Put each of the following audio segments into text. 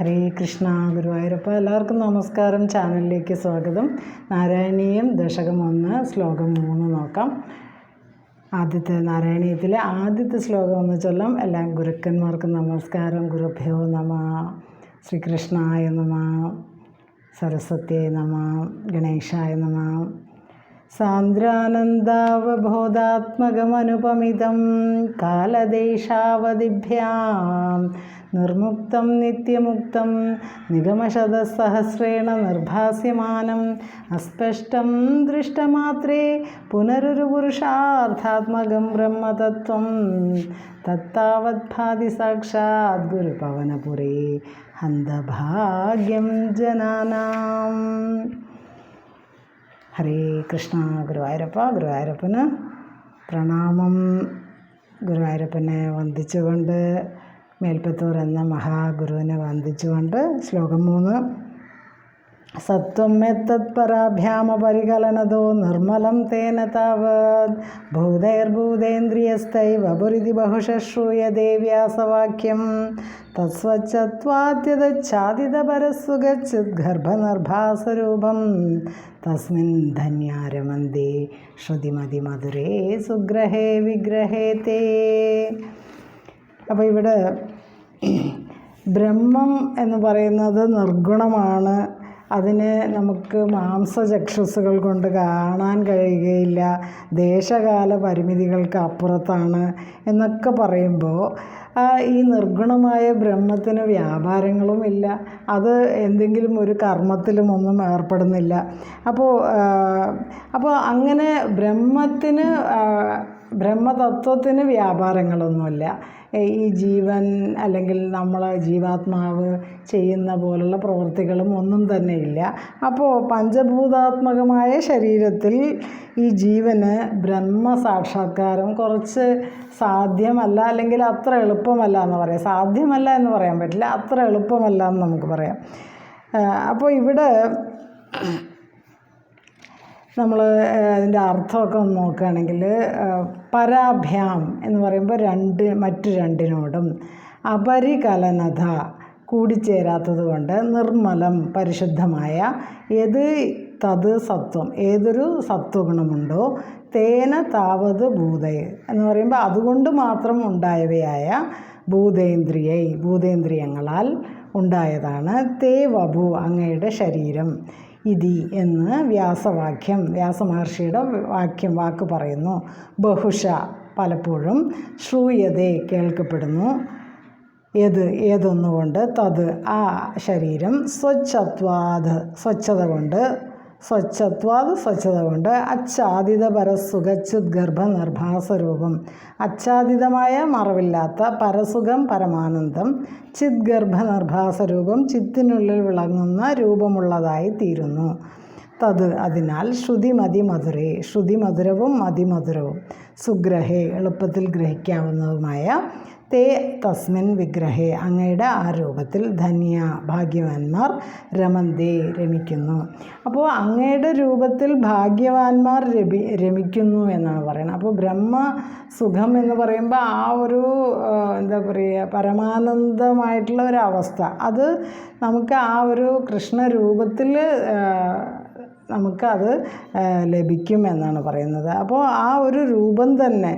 ഹരേ കൃഷ്ണ ഗുരുവായൂരപ്പ എല്ലാവർക്കും നമസ്കാരം. ചാനലിലേക്ക് സ്വാഗതം. നാരായണീയം ദശകം ഒന്ന് ശ്ലോകം മൂന്ന് നോക്കാം. ആദ്യത്തെ നാരായണീയത്തിലെ ആദ്യത്തെ ശ്ലോകം എന്ന് ചൊല്ലാം എല്ലാ ഗുരുക്കന്മാർക്കും നമസ്കാരം. ഗുരുഭ്യോ നമ ശ്രീകൃഷ്ണായ നമ സരസ്വത്യേ നമ ഗണേശായ നമ സാന്ദ്രാനന്ദാവബോധാത്മകമനുപമിതം കാലദേശാവധിഭ്യാം നിർമുക്തം നിത്യമുക്തം നിഗമശതസഹസ്രേണ നിർഭാസ്യമാനം അസ്പഷ്ടം ദൃഷ്ടമാത്രേ പുനരൊരു പുരുഷാർത്ഥാത്മകം ബ്രഹ്മതത്വം തത്താവത്ഭാതി സാക്ഷാത് ഗുരുപവനപുരേ ഹന്തഭാഗ്യം ജനാനാം. ഹരേ കൃഷ്ണ ഗുരുവായൂരപ്പ. ഗുരുവായൂരപ്പന് പ്രണാമം. ഗുരുവായൂരപ്പനെ വന്ദിച്ചുകൊണ്ട് മേൽപ്പത്തൂർ എന്ന മഹാഗുരുവിനെ വന്ദിച്ചുകൊണ്ട് ശ്ലോകം മൂന്ന്. സത്വം എത്തത്പരാഭ്യാമപരികലനതോ നിർമ്മലം തേന താവത് ഭൂതൈർഭൂതേന്ദ്രിയസ്ഥൈവ പുരിതി ബഹുശ്രൂയതേ വ്യാസവാക്യം തത്സ്വച്ഛത്വാദ്യതച്ഛാദിതപരസുഗച്ഛിത് ഗർഭനിർഭാസരൂപം തസ്മിൻ ധന്യാരമന്ദേ ശ്രുതിമതി മധുരേ സുഗ്രഹേ വിഗ്രഹേ തേ അപ്പോൾ ഇവിടെ ബ്രഹ്മം എന്ന് പറയുന്നത് നിർഗുണമാണ്. അതിനെ നമുക്ക് മാംസചക്ഷുസ്സുകൾ കൊണ്ട് കാണാൻ കഴിയുകയില്ല. ദേശകാല പരിമിതികൾക്ക് അപ്പുറത്താണ് എന്നൊക്കെ പറയുമ്പോൾ ഈ നിർഗുണമായ ബ്രഹ്മത്തിന് വ്യാപാരങ്ങളുമില്ല അത് എന്തെങ്കിലും ഒരു കർമ്മത്തിലും ഒന്നും ഏർപ്പെടുന്നില്ല. അപ്പോൾ അപ്പോൾ അങ്ങനെ ബ്രഹ്മത്തിന് ബ്രഹ്മതത്വത്തിന് വ്യാപാരങ്ങളൊന്നുമില്ല. ഈ ജീവൻ അല്ലെങ്കിൽ നമ്മൾ ജീവാത്മാവ് ചെയ്യുന്ന പോലുള്ള പ്രവൃത്തികളും ഒന്നും തന്നെ ഇല്ല. അപ്പോൾ പഞ്ചഭൂതാത്മകമായ ശരീരത്തിൽ ഈ ജീവന് ബ്രഹ്മ സാക്ഷാത്കാരം കുറച്ച് സാധ്യമല്ല അല്ലെങ്കിൽ അത്ര എളുപ്പമല്ല എന്ന് പറയാം. സാധ്യമല്ല എന്ന് പറയാൻ പറ്റില്ല അത്ര എളുപ്പമല്ല എന്ന് നമുക്ക് പറയാം. അപ്പോൾ ഇവിടെ നമ്മൾ അതിന്റെ അർത്ഥമൊക്കെ ഒന്ന് നോക്കുകയാണെങ്കിൽ പരാഭ്യാം എന്ന് പറയുമ്പോൾ രണ്ട് മറ്റു രണ്ടിനോടും അപരികലനത കൂടിച്ചേരാത്തത് കൊണ്ട് നിർമ്മലം പരിശുദ്ധമായ ഏത് തത് സത്വം ഏതൊരു സത്വഗുണമുണ്ടോ തേന താവത് ഭൂതയ എന്ന് പറയുമ്പോൾ അതുകൊണ്ട് മാത്രം ഉണ്ടായവയായ ഭൂതേന്ദ്രിയൈ ഭൂതേന്ദ്രിയങ്ങളാൽ ഉണ്ടായതാണ് തേ വഭു അങ്ങയുടെ ശരീരം. ഇതി എന്ന് വ്യാസവാക്യം വ്യാസമഹർഷിയുടെ വാക്യം വാക്ക് പറയുന്നു. ബഹുഷ പലപ്പോഴും ശ്രൂയതേ കേൾക്കപ്പെടുന്നു. ഏത് ഏതൊന്നുകൊണ്ട്? തത് ആ ശരീരം സ്വച്ഛത്വാത് സ്വച്ഛത കൊണ്ട് സ്വച്ഛത്വാത് സ്വച്ഛത കൊണ്ട് അച്ഛാദിത പരസുഖച്ഛുത് ഗർഭനിർഭാസരൂപം. അച്ഛാദിതമായ മറവില്ലാത്ത പരസുഖം പരമാനന്ദം ചിത് ഗർഭനിർഭാസരൂപം ചിത്തിനുള്ളിൽ വിളങ്ങുന്ന രൂപമുള്ളതായി തീരുന്നു. തത്. അതിനാൽ ശ്രുതിമതി മധുരേ. ശ്രുതിമധുരവും മതിമധുരവും സുഗ്രഹേ എളുപ്പത്തിൽ ഗ്രഹിക്കാവുന്നതുമായ തേ തസ്മിൻ വിഗ്രഹേ. അങ്ങയുടെ ആ രൂപത്തിൽ ധന്യ ഭാഗ്യവാന്മാർ രമന്തേ രമിക്കുന്നു. അപ്പോൾ അങ്ങയുടെ രൂപത്തിൽ ഭാഗ്യവാന്മാർ രമി രമിക്കുന്നു എന്നാണ് പറയുന്നത്. അപ്പോൾ ബ്രഹ്മ സുഖം എന്ന് പറയുമ്പോൾ ആ ഒരു എന്താ പറയുക പരമാനന്ദമായിട്ടുള്ള ഒരു അവസ്ഥ. അത് നമുക്ക് ആ ഒരു കൃഷ്ണരൂപത്തിൽ നമുക്കത് ലഭിക്കും എന്നാണ് പറയുന്നത്. അപ്പോൾ ആ ഒരു രൂപം തന്നെ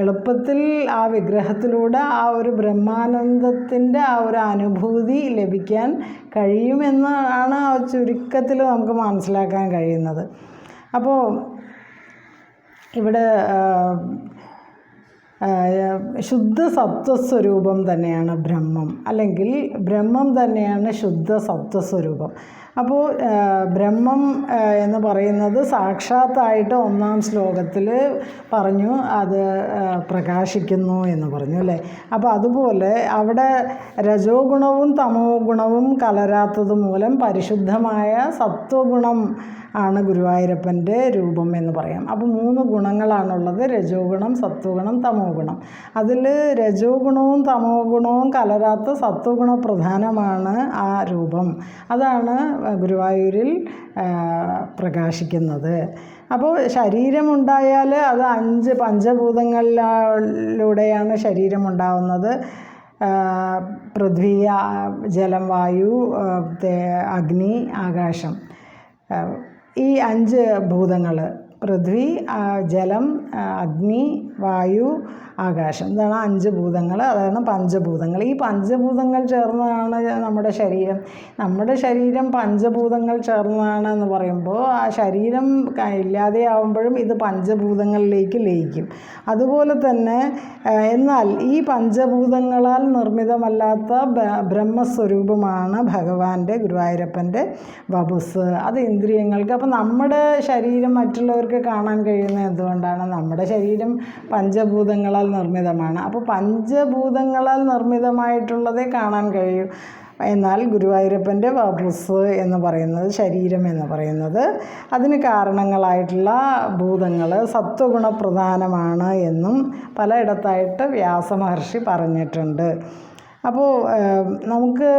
എളുപ്പത്തിൽ ആ വിഗ്രഹത്തിലൂടെ ആ ഒരു ബ്രഹ്മാനന്ദത്തിന്റെ ആ ഒരു അനുഭൂതി ലഭിക്കാൻ കഴിയുമെന്നാണ് ആ ചുരുക്കത്തിൽ നമുക്ക് മനസ്സിലാക്കാൻ കഴിയുന്നത്. അപ്പോൾ ഇവിടെ ശുദ്ധ സത്വസ്വരൂപം തന്നെയാണ് ബ്രഹ്മം. അല്ലെങ്കിൽ ബ്രഹ്മം തന്നെയാണ് ശുദ്ധ സത്വസ്വരൂപം അപ്പോൾ ബ്രഹ്മം എന്ന് പറയുന്നത് സാക്ഷാത്തായിട്ട് ഒന്നാം ശ്ലോകത്തിൽ പറഞ്ഞു അത് പ്രകാശിക്കുന്നു എന്ന് പറഞ്ഞു അല്ലേ? അപ്പോൾ അതുപോലെ അവിടെ രജോ ഗുണവും തമോ ഗുണവും കലരാത്തത് മൂലം പരിശുദ്ധമായ സത്വഗുണം ആണ് ഗുരുവായൂരപ്പന്റെ രൂപം എന്ന് പറയാം. അപ്പോൾ മൂന്ന് ഗുണങ്ങളാണുള്ളത് രജോ ഗുണം സത്വഗുണം തമോ ഗുണം അതിൽ രജോ ഗുണവും തമോ ഗുണവും കലരാത്ത സത്വഗുണ പ്രധാനമാണ് ആ രൂപം. അതാണ് ഗുരുവായൂരിൽ പ്രകാശിക്കുന്നത്. അപ്പോൾ ശരീരമുണ്ടായാൽ അത് അഞ്ച് പഞ്ചഭൂതങ്ങളിലൂടെയാണ് ശരീരമുണ്ടാവുന്നത്. പൃഥ്വി ജലം വായു അഗ്നി ആകാശം. ഈ അഞ്ച് ഭൂതങ്ങൾ പൃഥ്വി ജലം അഗ്നി വായു ആകാശം. ഇതാണ് അഞ്ച് ഭൂതങ്ങൾ അതാണ് പഞ്ചഭൂതങ്ങൾ. ഈ പഞ്ചഭൂതങ്ങൾ ചേർന്നതാണ് നമ്മുടെ ശരീരം. നമ്മുടെ ശരീരം പഞ്ചഭൂതങ്ങൾ ചേർന്നതാണ് എന്ന് പറയുമ്പോൾ ആ ശരീരം ഇല്ലാതെ ഇല്ലാതെയാവുമ്പോഴും ഇത് പഞ്ചഭൂതങ്ങളിലേക്ക് ലയിക്കും. അതുപോലെ തന്നെ എന്നാൽ ഈ പഞ്ചഭൂതങ്ങളാൽ നിർമ്മിതമല്ലാത്ത ബ്രഹ്മസ്വരൂപമാണ് ഭഗവാന്റെ ഗുരുവായൂരപ്പന്റെ വപുസ് അത് ഇന്ദ്രിയങ്ങൾക്ക്. അപ്പം നമ്മുടെ ശരീരം മറ്റുള്ളവർക്ക് കാണാൻ കഴിയുന്നത് എന്തുകൊണ്ടാണ്? നമ്മുടെ ശരീരം പഞ്ചഭൂതങ്ങളാൽ നിർമ്മിതമാണ്. അപ്പോൾ പഞ്ചഭൂതങ്ങളാൽ നിർമ്മിതമായിട്ടുള്ളതേ കാണാൻ കഴിയൂ. എന്നാൽ ഗുരുവായൂരപ്പന്റെ വപുസ് എന്ന് പറയുന്നത് ശരീരം എന്ന് പറയുന്നത് അതിന് കാരണങ്ങളായിട്ടുള്ള ഭൂതങ്ങൾ സത്വഗുണപ്രധാനമാണ് എന്നും പലയിടത്തായിട്ട് വ്യാസമഹർഷി പറഞ്ഞിട്ടുണ്ട്. അപ്പോൾ നമുക്ക്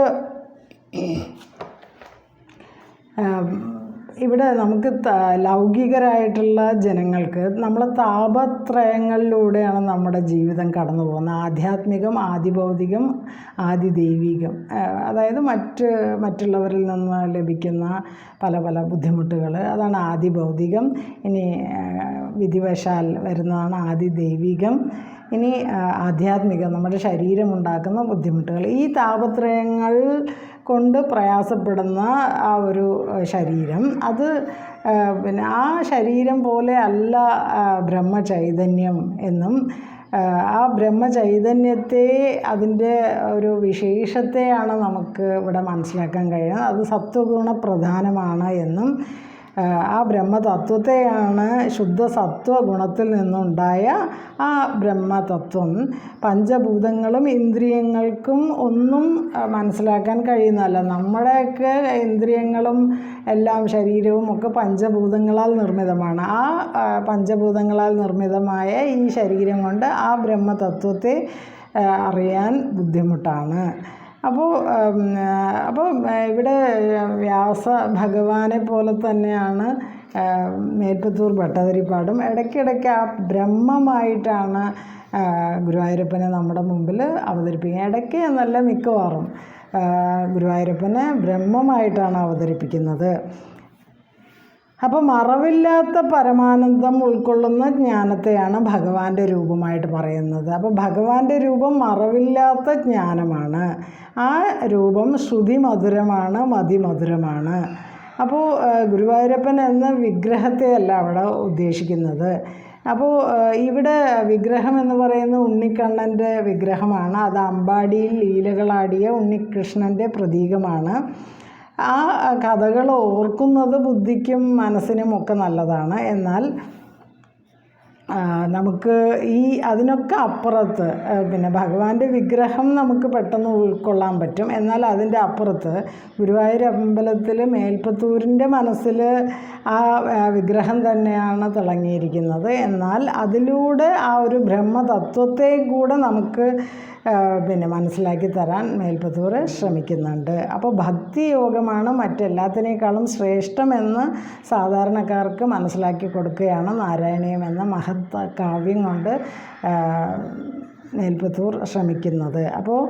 ഇവിടെ നമുക്ക് ലൗകികരായിട്ടുള്ള ജനങ്ങൾക്ക് നമ്മൾ താപത്രയങ്ങളിലൂടെയാണ് നമ്മുടെ ജീവിതം കടന്നു പോകുന്നത്. ആധ്യാത്മികം ആദിഭൗതികം ആദിദൈവികം. അതായത് മറ്റ് മറ്റുള്ളവരിൽ നിന്ന് ലഭിക്കുന്ന പല പല ബുദ്ധിമുട്ടുകൾ. അതാണ് ആദിഭൗതികം. ഇനി വിധിവശാൽ വരുന്നതാണ് ആദിദൈവികം. ഇനി ആധ്യാത്മികം നമ്മുടെ ശരീരമുണ്ടാക്കുന്ന ബുദ്ധിമുട്ടുകൾ. ഈ താപത്രയങ്ങൾ കൊണ്ട് പ്രയാസപ്പെടുന്ന ആ ഒരു ശരീരം. അത് പിന്നെ ആ ശരീരം പോലെ അല്ല ബ്രഹ്മചൈതന്യം എന്നും ആ ബ്രഹ്മചൈതന്യത്തെ അതിന്റെ ഒരു വിശേഷത്തെയാണ് നമുക്ക് ഇവിടെ മനസ്സിലാക്കാൻ കഴിയുന്നത്. അത് സത്വഗുണ പ്രധാനമാണ് എന്നും ആ, ബ്രഹ്മതത്വത്തെയാണ് ശുദ്ധ സത്വ ഗുണത്തിൽ നിന്നുണ്ടായ ആ ബ്രഹ്മതത്വം. പഞ്ചഭൂതങ്ങളും ഇന്ദ്രിയങ്ങൾക്കും ഒന്നും മനസ്സിലാക്കാൻ കഴിയുന്നതല്ല. നമ്മുടെയൊക്കെ ഇന്ദ്രിയങ്ങളും എല്ലാം ശരീരവും ഒക്കെ പഞ്ചഭൂതങ്ങളാൽ നിർമ്മിതമാണ്. ആ പഞ്ചഭൂതങ്ങളാൽ നിർമ്മിതമായ ഈ ശരീരം കൊണ്ട് ആ ബ്രഹ്മതത്വത്തെ അറിയാൻ ബുദ്ധിമുട്ടാണ്. അപ്പോൾ അപ്പോൾ ഇവിടെ വ്യാസ ഭഗവാനെ പോലെ തന്നെയാണ് മേൽപ്പത്തൂർ ഭട്ടതിരിപ്പാടും. ഇടയ്ക്കിടയ്ക്ക് ആ ബ്രഹ്മമായിട്ടാണ് ഗുരുവായൂരപ്പനെ നമ്മുടെ മുമ്പിൽ അവതരിപ്പിക്കുക. ഇടയ്ക്ക് എന്നല്ല മിക്കവാറും ഗുരുവായൂരപ്പനെ ബ്രഹ്മമായിട്ടാണ് അവതരിപ്പിക്കുന്നത്. അപ്പോൾ മറവില്ലാത്ത പരമാനന്ദം ഉൾക്കൊള്ളുന്ന ജ്ഞാനത്തെയാണ് ഭഗവാന്റെ രൂപമായിട്ട് പറയുന്നത്. അപ്പോൾ ഭഗവാന്റെ രൂപം മറവില്ലാത്ത ജ്ഞാനമാണ്. ആ രൂപം ശ്രുതി മധുരമാണ് മതിമധുരമാണ് അപ്പോൾ ഗുരുവായൂരപ്പൻ എന്ന വിഗ്രഹത്തെയല്ല അവിടെ ഉദ്ദേശിക്കുന്നത്. അപ്പോൾ ഇവിടെ വിഗ്രഹം എന്ന് പറയുന്ന ഉണ്ണിക്കണ്ണന്റെ വിഗ്രഹമാണ്. അത് അമ്പാടിയിൽ ലീലകളാടിയ ഉണ്ണികൃഷ്ണന്റെ പ്രതീകമാണ്. ആ കഥകൾ ഓർക്കുന്നത് ബുദ്ധിക്കും മനസ്സിനും ഒക്കെ നല്ലതാണ്. എന്നാൽ നമുക്ക് ഈ അതിനൊക്കെ അപ്പുറത്ത് പിന്നെ ഭഗവാന്റെ വിഗ്രഹം നമുക്ക് പെട്ടെന്ന് ഉൾക്കൊള്ളാൻ പറ്റും. എന്നാൽ അതിന്റെ അപ്പുറത്ത് ഗുരുവായൂർ അമ്പലത്തിൽ മേൽപ്പത്തൂരിന്റെ മനസ്സിൽ ആ വിഗ്രഹം തന്നെയാണ് തിളങ്ങിയിരിക്കുന്നത്. എന്നാൽ അതിലൂടെ ആ ഒരു ബ്രഹ്മതത്വത്തെ കൂടെ നമുക്ക് പിന്നെ മനസ്സിലാക്കി തരാൻ മേൽപ്പത്തൂർ ശ്രമിക്കുന്നുണ്ട്. അപ്പോൾ ഭക്തി യോഗമാണ് മറ്റെല്ലാത്തിനേക്കാളും ശ്രേഷ്ഠമെന്ന് സാധാരണക്കാർക്ക് മനസ്സിലാക്കി കൊടുക്കുകയാണ് നാരായണീയം എന്ന മഹത് കാവ്യം കൊണ്ട് ആ, മേൽപ്പത്തൂർ ശ്രമിക്കുന്നത്. അപ്പോൾ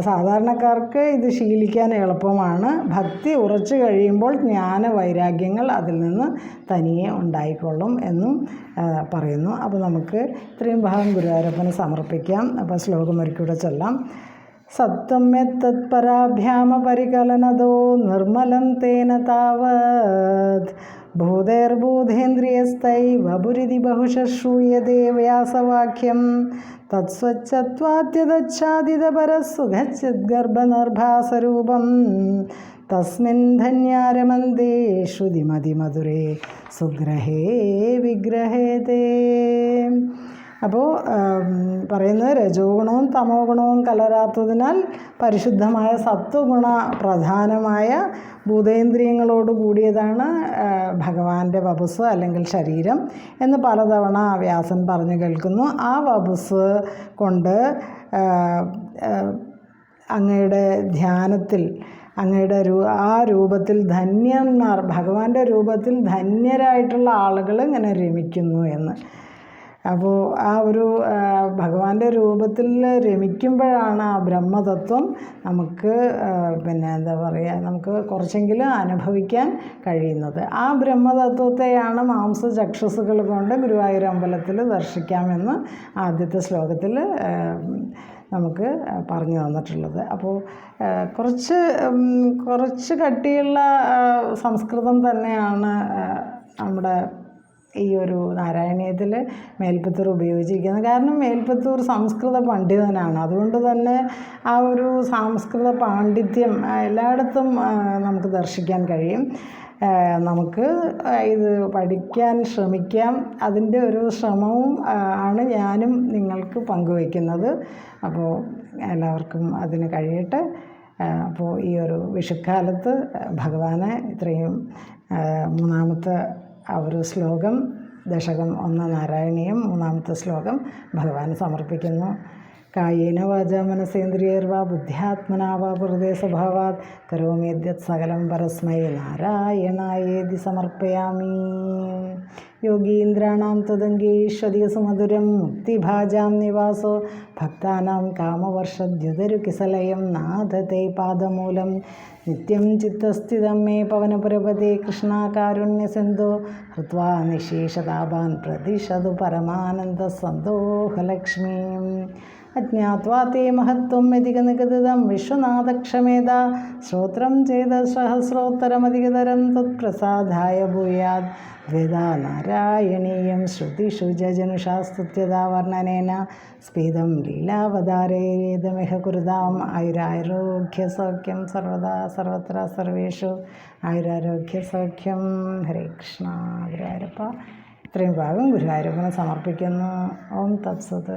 സാധാരണക്കാർക്ക് ഇത് ശീലിക്കാൻ എളുപ്പമാണ്. ഭക്തി ഉറച്ചു കഴിയുമ്പോൾ ജ്ഞാന വൈരാഗ്യങ്ങൾ അതിൽ നിന്ന് തനിയെ ഉണ്ടായിക്കൊള്ളും എന്നും പറയുന്നു. അപ്പോൾ നമുക്ക് ഇത്രയും ഭാഗം ഗുരുവായൂരപ്പന് സമർപ്പിക്കാം. അപ്പോൾ ശ്ലോകം ഒരിക്കൂടെ ചൊല്ലാം. സത്വമ്യത്തത്പരാഭ്യാമ പരികലനതോ നിർമ്മലം തേന താവത് ഭൂതേർബൂധേന്ദ്രിയസ്ഥൈവ പുരിതി ബഹുശ ശ്രൂയതേ വ്യാസവാക്യം തത്സ്വച്ഛത്വാത്യതച്ഛാദിതപരസുഖച്ചിദ്ഗർഭനിർഭാസരൂപം തസ്മിൻ ശ്രുതിമതിമധുരേ സുഗ്രഹേ വിഗ്രഹേതേ. അപ്പോൾ പറയുന്നത് രജോ ഗുണവും തമോ ഗുണവും കലരാത്തതിനാൽ പരിശുദ്ധമായ സത്വഗുണ പ്രധാനമായ ഭൂതേന്ദ്രിയങ്ങളോട് കൂടിയതാണ് ഭഗവാന്റെ വപുസ് അല്ലെങ്കിൽ ശരീരം എന്ന് പലതവണ വ്യാസൻ പറഞ്ഞു കേൾക്കുന്നു. ആ വപുസ് കൊണ്ട് അങ്ങയുടെ ധ്യാനത്തിൽ അങ്ങയുടെ രൂ ആ രൂപത്തിൽ ധന്യന്മാർ ഭഗവാന്റെ രൂപത്തിൽ ധന്യരായിട്ടുള്ള ആളുകൾ ഇങ്ങനെ രമിക്കുന്നു എന്ന്. അപ്പോൾ ആ ഒരു ഭഗവാന്റെ രൂപത്തിൽ രമിക്കുമ്പോഴാണ് ആ ബ്രഹ്മതത്വം നമുക്ക് പിന്നെ എന്താ പറയുക നമുക്ക് കുറച്ചെങ്കിലും അനുഭവിക്കാൻ കഴിയുന്നത്. ആ ബ്രഹ്മതത്വത്തെയാണ് മാംസ ചക്ഷുസുകൾ കൊണ്ട് ഗുരുവായൂർ അമ്പലത്തിൽ ദർശിക്കാമെന്ന് ആദ്യത്തെ ശ്ലോകത്തിൽ നമുക്ക് പറഞ്ഞു തന്നിട്ടുള്ളത്. അപ്പോൾ കുറച്ച് കുറച്ച് കട്ടിയുള്ള സംസ്കൃതം തന്നെയാണ് നമ്മുടെ ഈ ഒരു നാരായണീയത്തിൽ മേൽപ്പത്തൂർ ഉപയോഗിച്ചിരിക്കുന്നത്. കാരണം മേൽപ്പത്തൂർ സംസ്കൃത പണ്ഡിതനാണ്. അതുകൊണ്ട് തന്നെ ആ ഒരു സാംസ്കൃത പാണ്ഡിത്യം എല്ലായിടത്തും നമുക്ക് ദർശിക്കാൻ കഴിയും. നമുക്ക് ഇത് പഠിക്കാൻ ശ്രമിക്കാം. അതിന്റെ ഒരു ശ്രമവും ആണ് ഞാനും നിങ്ങൾക്ക് പങ്കുവയ്ക്കുന്നത്. അപ്പോൾ എല്ലാവർക്കും അതിന് കഴിയട്ടെ. അപ്പോൾ ഈ ഒരു വിഷുക്കാലത്ത് ഭഗവാനെ ഇത്രയും മൂന്നാമത്തെ ആ ഒരു ശ്ലോകം ദശകം ഒന്ന് നാരായണീയം മൂന്നാമത്തെ ശ്ലോകം ഭഗവാന് സമർപ്പിക്കുന്നു. കായേന വാച മനസേന്ദ്രിയർവാ ബുദ്ധ്യാത്മനാ വാ ഹൃദയ സ്വഭാവാത് കരോമേദ്യത് സകലം പരസ്മൈ നാരായണായേതി സമർപ്പയാമി. യോഗീന്ദ്രാണാം തദംഗീഷ്വതിസുമധുരം മുക്തിഭാജാം നിവാസോ. ഭക്താനാം കാമവർഷദ്യുതരുകിസലയം നാഥത്തെ പാദമൂലം. നിത്യം ചിത്തസ്ഥിതം മേ പവനപുരപതി കൃഷ്ണകാരുണ്യസിന്ധു. ഹൃത്വാ നിശേഷതാപാൻ പ്രതിഷതു പരമാനന്ദസന്തോഹലക്ഷ്മീം അജ്ഞാത്വാ തേ മഹത്വം അധികനികൃതം വിശ്വനാഥക്ഷമേത ശ്രോത്രം ചെയ്ത സഹസ്രോത്തരമധികതരം തത്പ്രസാദായ ഭൂയാത് വേദാ നാരായണീയം ശ്രുതിഷു വർണനേന. സ്പീതം ലീലാവതാരേതമിഹ കുരുതാം. ആയുരാരോഗ്യസൗഖ്യം സർവദാ സർവത്ര സർവേഷു. ആയുരാരോഗ്യസൗഖ്യം ഹരേ കൃഷ്ണ. ഗുരുവായൂരപ്പ. ഇത്രയും ഭാഗം ഗുരുവായൂരപ്പനെ സമർപ്പിക്കുന്നു. ഓം തത്സത്.